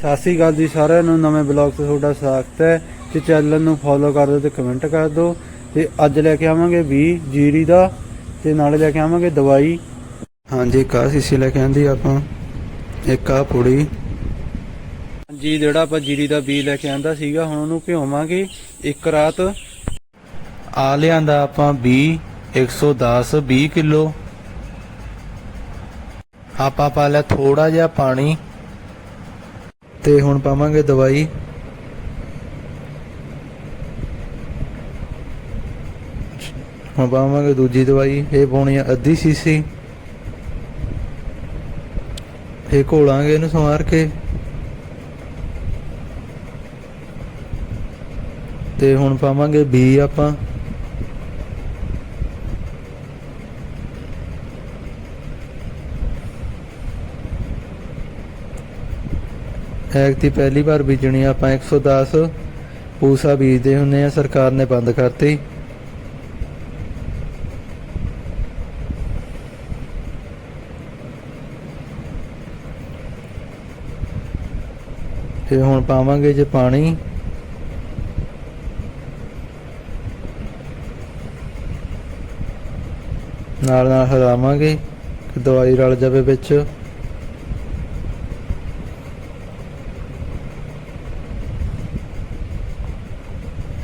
ਸਤਿ ਸ੍ਰੀ ਅਕਾਲ ਜੀ ਸਾਰਿਆਂ ਨੂੰ, ਨਵੇਂ ਬਲੌਗ ਤੇ ਤੁਹਾਡਾ ਸਵਾਗਤ ਹੈ ਤੇ ਚੈਨਲ ਨੂੰ ਫੋਲੋ ਕਰ ਦਿਓ ਤੇ ਕਮੈਂਟ ਕਰ ਦਿਓ। ਤੇ ਅੱਜ ਲੈ ਕੇ ਆਵਾਂਗੇ 20 ਜੀਰੀ ਦਾ ਤੇ ਨਾਲੇ ਲੈ ਕੇ ਆਵਾਂਗੇ ਦਵਾਈ। ਹਾਂਜੀ ਕਾ ਸੀਸੀ ਲੈ ਕੇ ਆਂਦੀ ਆਪਾਂ, ਇੱਕ ਆ ਪੁੜੀ। ਜੀ ਜਿਹੜਾ ਆਪਾਂ ਜੀਰੀ ਦਾ ਬੀਜ ਲੈ ਕੇ ਆਂਦਾ ਸੀਗਾ, ਹੁਣ ਉਹਨੂੰ ਭਿਓਵਾਂਗੇ ਇੱਕ ਰਾਤ। ਆ ਲਿਆਂਦਾ ਆਪਾਂ 20 110 20 ਕਿਲੋ। ਆਪਾਂ ਪਾ ਲਿਆ ਥੋੜਾ ਜਿਹਾ ਪਾਣੀ। ਤੇ ਹੁਣ ਪਾਵਾਂਗੇ ਦਵਾਈ। ਹੁਣ ਪਾਵਾਂਗੇ ਦੂਜੀ ਦਵਾਈ, ਇਹ ਪਾਉਣੀ ਆ ਅੱਧੀ ਸੀਸੀ। ਇਹ ਘੋਲਾਂਗੇ ਇਹਨੂੰ ਸਵਾਰ ਕੇ। ਤੇ ਹੁਣ ਪਾਵਾਂਗੇ ਬੀ ਆਪਾਂ। ਐਕ ਦੀ ਪਹਿਲੀ ਵਾਰ ਬੀਜਣੀ ਆ, ਆਪਾਂ 110 ਪੂਸਾ ਬੀਜਦੇ ਹੁੰਨੇ ਆ, ਸਰਕਾਰ ਨੇ ਬੰਦ ਕਰਤੀ। ਤੇ ਹੁਣ ਪਾਵਾਂਗੇ ਜੇ ਪਾਣੀ। ਨਾਲ ਨਾਲ ਹਿਲਾਵਾਂਗੇ ਕਿ ਦਵਾਈ ਰਲ ਜਾਵੇ ਵਿੱਚ।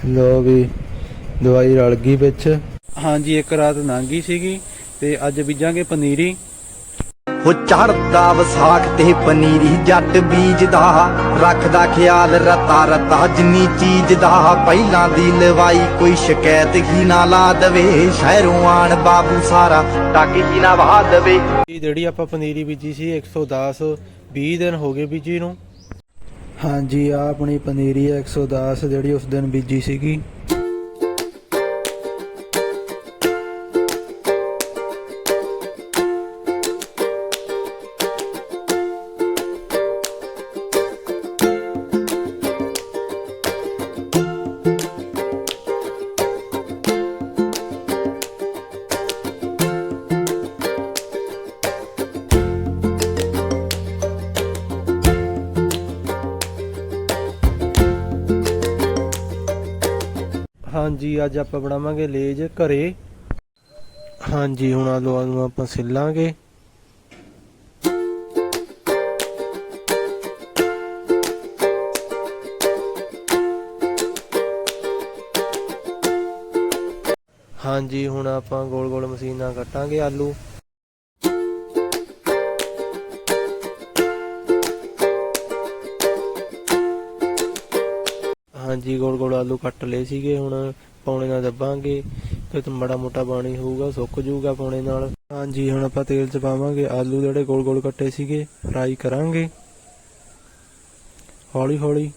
ਲੋ ਵੀ ਦਵਾਈ ਰਲ ਗਈ ਵਿੱਚ। ਹਾਂਜੀ ਇੱਕ ਰਾਤ ਲੰਘੀ ਸੀਗੀ ਤੇ ਅੱਜ ਬੀਜਾਂਗੇ ਪਨੀਰੀ। ਹੋ ਚੜਦਾ ਵਿਸਾਖ ਤੇ ਪਨੀਰੀ ਜੱਟ ਬੀਜਦਾ ਰੱਖਦਾ ਖਿਆਲ ਰਤਾ ਰਤਾ ਜਿੰਨੀ ਚੀਜ਼ ਦਾ ਪਹਿਲਾਂ ਦੀ ਲਵਾਈ ਕੋਈ ਸ਼ਿਕਾਇਤ ਹੀ ਨਾ ਲਾ ਦਵੇ। ਸ਼ਹਿਰੋਂ ਆਣ ਬਾਬੂ ਸਾਰਾ ਟਾਕੀ ਹੀ ਨਾ ਵਹਾ ਦਵੇ। ਜਿਹੜੀ ਆਪਾਂ ਪਨੀਰੀ ਬੀਜੀ ਸੀ 110 20 ਦਿਨ ਹੋ ਗਏ ਬੀਜੀ ਨੂੰ। ਹਾਂਜੀ ਆ ਆਪਣੀ ਪਨੀਰੀ ਹੈ 110 ਜਿਹੜੀ ਉਸ ਦਿਨ ਬੀਜੀ ਸੀਗੀ। ਹਾਂਜੀ, ਅੱਜ ਆਪਾਂ ਬਣਾਵਾਂਗੇ ਲੇਜ ਘਰੇ। ਹਾਂਜੀ, ਹੁਣ ਆਲੂਆਂ ਨੂੰ ਆਪਾਂ ਸਿੱਲਾਂਗੇ। ਹਾਂਜੀ, ਹੁਣ ਆਪਾਂ ਗੋਲ ਗੋਲ ਮਸ਼ੀਨਾਂ ਕੱਟਾਂਗੇ ਆਲੂ। ਹਾਂਜੀ ਗੋਲ ਗੋਲ ਆਲੂ ਕੱਟ ਲਏ ਸੀਗੇ, ਹੁਣ ਪੌਣੇ ਨਾਲ ਦੱਬਾਂਗੇ ਤੇ ਤੇ ਮੜਾ ਮੋਟਾ ਪਾਣੀ ਹੋਊਗਾ, ਸੁੱਕ ਜਾਊਗਾ ਪੌਣੇ ਨਾਲ। ਹਾਂਜੀ, ਹੁਣ ਆਪਾਂ ਤੇਲ ਚ ਪਾਵਾਂਗੇ, ਆਲੂ ਜਿਹੜੇ ਗੋਲ ਗੋਲ ਕੱਟੇ ਸੀਗੇ, ਫਰਾਈ ਕਰਾਂਗੇ। ਹੌਲੀ ਹੌਲੀ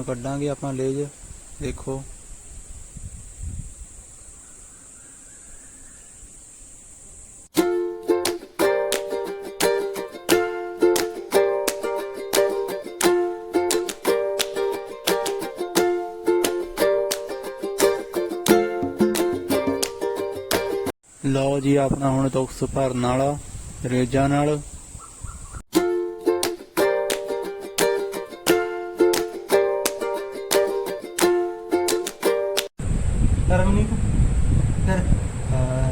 ਹਾਂਜੀ ਕੱਢਾਂਗੇ ਆਪਾਂ ਲੇਜ ਦੇਖੋ। ਲਓ ਜੀ ਆਪਣਾ ਹੁਣ ਟੌਕਸ ਭਰਨ ਵਾਲਾ ਰੇਜਾਂ ਨਾਲ। narinig ko. Pero, uh, ah.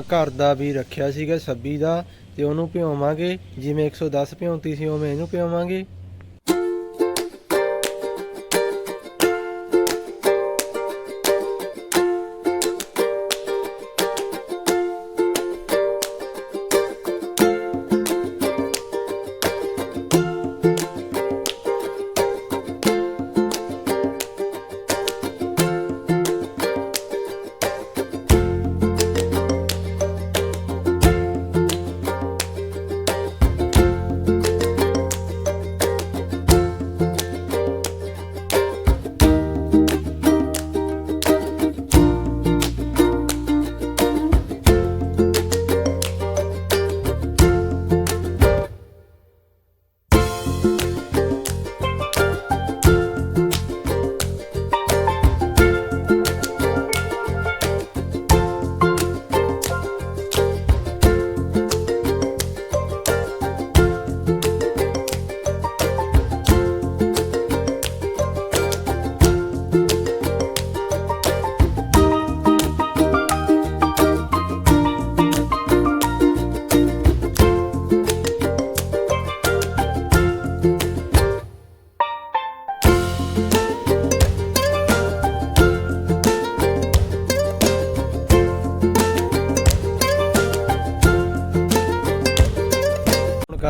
ਘਰ ਦਾ ਵੀ ਰੱਖਿਆ ਸੀਗਾ, ਸੱਬੀ ਦਾ, ਤੇ ਉਹਨੂੰ ਭਿਓਵਾਂਗੇ ਜਿਵੇਂ 110 ਭਿਉਂਤੀ ਸੀ, ਉਵੇਂ ਇਹਨੂੰ ਭਿਓਵਾਂਗੇ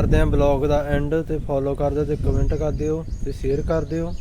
ਕਰਦੇ ਆਂ ਬਲੌਗ ਦਾ ਐਂਡ ਤੇ ਫੋਲੋ ਕਰ ਦਿਓ ਤੇ ਕਮੈਂਟ ਕਰ ਦਿਓ ਤੇ ਸ਼ੇਅਰ ਕਰ ਦਿਓ।